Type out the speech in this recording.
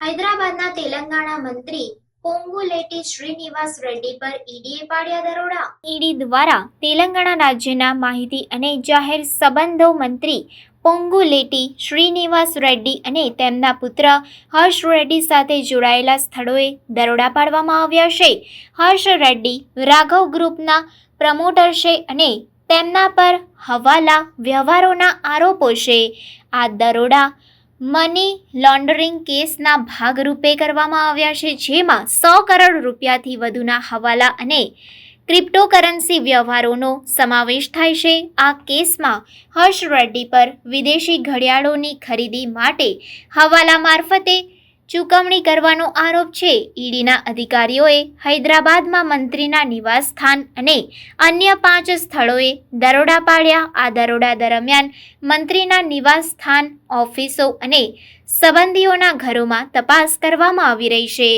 હૈદરાબાદના તેલંગાણા મંત્રી પોંગુલેટી શ્રીનિવાસ રેડ્ડી પર ઈડીએ પાડ્યા દરોડા. ઈડી દ્વારા તેલંગાણા રાજ્યના માહિતી અને જાહેર સંબંધો મંત્રી પોંગુલેટી શ્રીનિવાસ રેડ્ડી અને તેમના પુત્ર હર્ષ રેડ્ડી સાથે જોડાયેલા સ્થળોએ દરોડા પાડવામાં આવ્યા છે. હર્ષ રેડ્ડી રાઘવ ગ્રુપના પ્રમોટર છે અને તેમના પર હવાલા, વ્યવહારોના આરોપો છે. આ દરોડા મની લોન્ડરિંગ કેસના ભાગરૂપે કરવામાં આવ્યા છે, જેમાં સો કરોડ રૂપિયાથી વધુના હવાલા અને ક્રિપ્ટોકરન્સી વ્યવહારોનો સમાવેશ થાય છે. આ કેસમાં હર્ષ રેડ્ડી પર વિદેશી ઘડિયાળોની ખરીદી માટે હવાલા મારફતે ચૂકવણી કરવાનો આરોપ છે. ઈડીના અધિકારીઓએ હૈદરાબાદમાં મંત્રીના નિવાસસ્થાન અને અન્ય પાંચ સ્થળોએ દરોડા પાડ્યા. આ દરોડા દરમિયાન મંત્રીના નિવાસસ્થાન ઓફિસો અને સંબંધીઓના ઘરોમાં તપાસ કરવામાં આવી રહી છે.